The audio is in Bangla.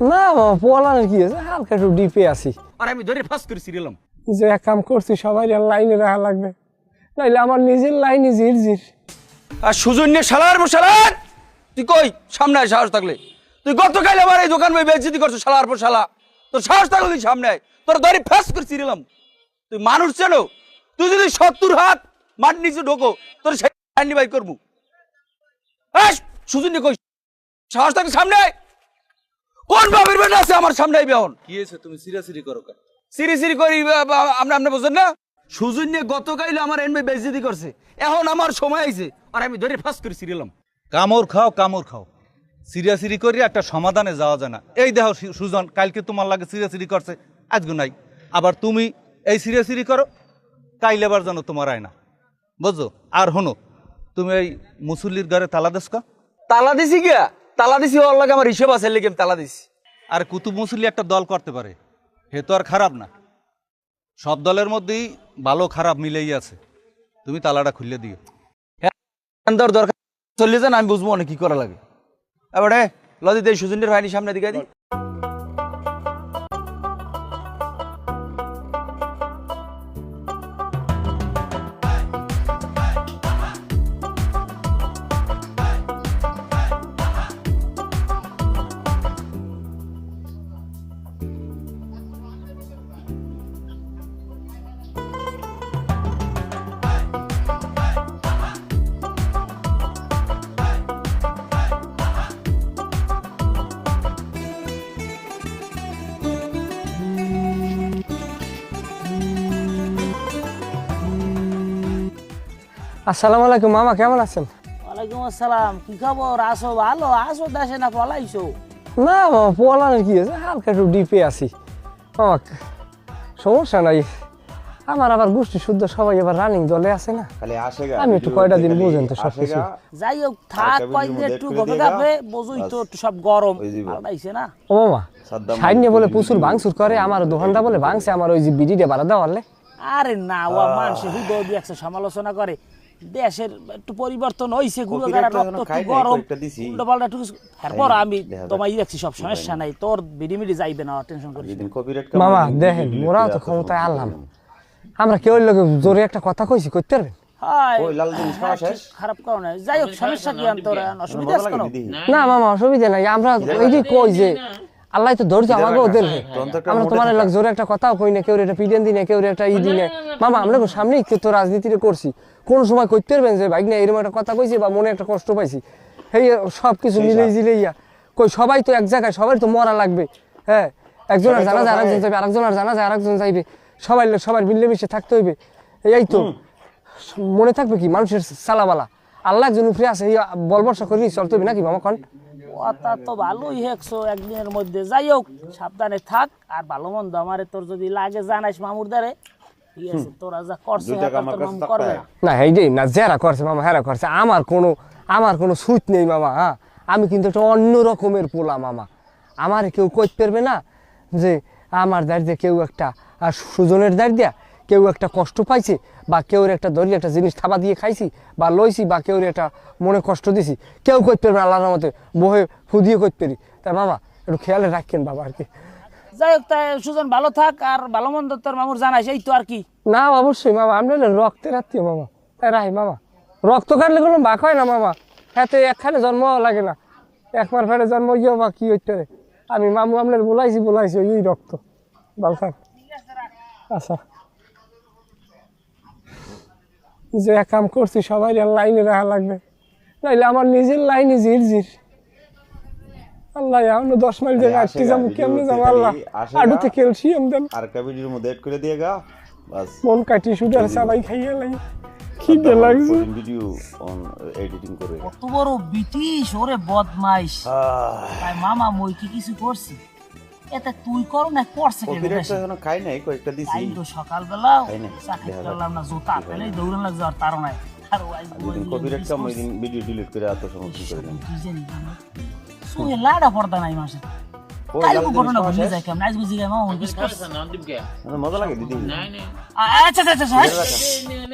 না বাবা পলানের কি আছে? হালকা একটু ডিপে আছি। আর আমি ধরে ফাঁস করে সিরিয়ালাম যে এক কাম করছি সবাই লাইনে রাখা লাগবে। নাইলে আমার নিজের লাইনে জির জির আর সুজন নিয়ে শালার পর শালার! তুই কই? সামনে আয় সাহস থাকলে। তুই গতকাল আমার এই দোকান বই বেচতি করছ শালার পর শালা। তোর সাহস থাকলে তুই সামনে আয়। তোর ধরে ফাঁস করে সিরিয়ালাম তুই মানুষ চেনো তুই যদি সত্তর হাত মাঠ নিচে ঢোকো তোর সেই বাই করব। এই, সুজন নিয়ে কই? সাহস থাকলে সামনে আয়। কোন বাবির বেটা আছে আমার সামনে এখন? কি হয়েছে তুমি সিরিয়াসলি করো কেন? সিরি সিরি করি আপনি আপনি বুঝছেন না? সুজন নিয়ে গতকাল আমার এনবে বেজতি করছে। এখন আমার সময় আইছে। আর আমি ধরে ফাঁস করে সিরিয়ালাম কামড় খাও কামড় খাও। সিরিয়াসিরি করি একটা সমাধানে যাওয়া যায় না। এই দেখো সুজন কালকে তোমার লাগে সিরিয়াসিরি করছে আজকে নাই। আবার তুমি এই সিরিয়াসিরি করো কাইলে আবার জানো তোমার আয় না। বুঝছ? আর হনো তুমি এই মুসল্লির ঘরে তালা কা? তালা দিছি গিয়া? তালা দিছি ওর লাগে আমার হিসেব আছে লেগে তালা দিছি। আর কুতুব মুসলি একটা দল করতে পারে হে তো আর খারাপ না। সব দলের মধ্যেই ভালো খারাপ মিলেই আছে। তুমি তালাটা খুললে দিও। দর দরকার চলে যান আমি বুঝব অনেক কি করা লাগে। এবারে লদি দেই সুজনের ভাইনি সামনে দিকে দি আসসালামু আলাইকুম মামা কেমন আছেন? ওয়ালাইকুম আসসালাম কি খবর? আসো ভালো আসো দেশে না পলাইছো? না বাবা পলানের কি আছে? হালকা একটু ডিপে আছি। মামা সমস্যা নাই। আমার আবার গোষ্ঠী শুদ্ধ সবাই এবার রানিং দলে আছে না? আমি একটু কয়টা দিন বুঝেন তো সব কিছু। যাই হোক থাক একটা কয়েকদিন একটু গপে গাপে দিবা। তো একটু সব গরম। জীবন। না? ও মামা সাদ্দাম সাইড বলে প্রচুর ভাঙচুর করে আমার দোকানটা বলে ভাঙছে আমার ওই যে বিডিটা বাড়া দেওয়ার আরে না ও মানুষে হুদ একশো সমালোচনা করে। দেশের একটু পরিবর্তন হইছে গরম নাই, আমি তোমায় দেখছি সব সমস্যা নাই তোর বিডিমিডি যাইবে না টেনশন করিস মামা দেখেন delete তো ক্ষমতায় আনলাম আমরা কেউ লোক জোরে একটা কথা কইছি করতে পারবেন হায়, ওই হ্যাঁ, যাই হোক সমস্যা কি অসুবিধা? না মামা অসুবিধা নাই আমরা এই যে কই যে আল্লাহ তো ধৈর্য আমাকে ওদের আমরা তোমার। এলাক জোরে একটা কথাও কই না কেউ একটা পিডেন দিনে কেউ একটা ই দিনে মামা আমরা তো সামনেই তো রাজনীতিরে করছি। কোন সময় করতে পারবেন যে বাইক না এরকম একটা কথা কইছি বা মনে একটা কষ্ট পাইছি। এই সব কিছু মিলেই জিলেইয়া। কই সবাই তো এক জায়গায় সবাই তো মরা লাগবে। হ্যাঁ একজনের সবাই তো জানা যায় আরেকজন যাবে আরেকজনের জানা যায় আরেকজন যাইবে সবাই সবাই মিলেমিশে থাকতে হইবে। এই তো মনে থাকবে কি? মানুষের সালাবালা। আল্লাহ একজন উপরে আছে এই বল বর্ষা করি চলতে হবে নাকি মামা কন? কথা তো ভালোই হেকছো একদিনের মধ্যে। যাই হোক সাবধানে থাক আর ভালো মন্দ আমারে তোর যদি লাগে জানাইস মামুর দ্বারে ঠিক আছে তোরা যা করছে করবে। না না এইটাই না যারা করছে মামা হেরা করছে। আমার কোনো আমার কোনো সুত নেই মামা হ্যাঁ? আমি কিন্তু একটা অন্য রকমের পোলা মামা। আমার কেউ কইতে পারবে না যে আমার দাঁড়িয়ে কেউ একটা আর সুজনের দাঁড়িয়ে কেউ একটা কষ্ট পাইছে বা কেউ একটা ধরি একটা জিনিস থাবা দিয়ে খাইছি বা লইছি বা কেউ একটা মনে কষ্ট দিছি কেউ করতে পারবে না আল্লাহর মতে বহে ফুদিয়ে করতে পারি। তাই মামা একটু খেয়ালে রাখেন বাবা আর কি। যাই হোক তাই সুজন ভালো থাক আর ভালো মন্দ তোর মামুর জানাইস এই তো আর কি। না অবশ্যই মামা আমরা রক্তের আত্মীয় মামা। তাই রাই মামা রক্ত কাটলে কোনো বাক হয় না মামা। হ্যাঁ তো একখানে জন্ম লাগে না। একবার ফেরে জন্ম গিয়েও বা কি হইতে আমি মামু আপনার বলাইছি বলাইছি ওই রক্ত। ভালো থাক। আচ্ছা। যে এক কাম করছি সবাই লাইনে রাখা লাগবে। নাইলে আমার নিজের লাইনে জির জির আল্লাহ এখনও দশ মাইল জায়গা আটকে যাব গা, যাব আল্লাহ? আসে ক্যালসিয়াম দেন। আর ভিডিওর মধ্যে এড করে দিয়ে গা বাস। মন কাটি শুটার সবাই খাইয়ে লাই। খিদে লাগছে। ভিডিও অন এডিটিং করে। কত বড় ব্রিটিশ ওরে বদমাইশ। মামা মই কি কিছু করছি? এতে তুই করো না করছে কেন? এখনও খাই নাই কয়েকটা দিছি তাই তো সকালবেলা তাই না? চাকরি করলাম না জুতা পেলেই দৌড়ান লাগছে আর তারও নাই আর ওই কপিরাইট কাম ওই দিন ভিডিও ডিলিট করে এত সমস্যা করে দেন সুয়ে লাড়া পর্দা নাই মাসে মজা লাগে দিদি আচ্ছা আচ্ছা আচ্ছা আচ্ছা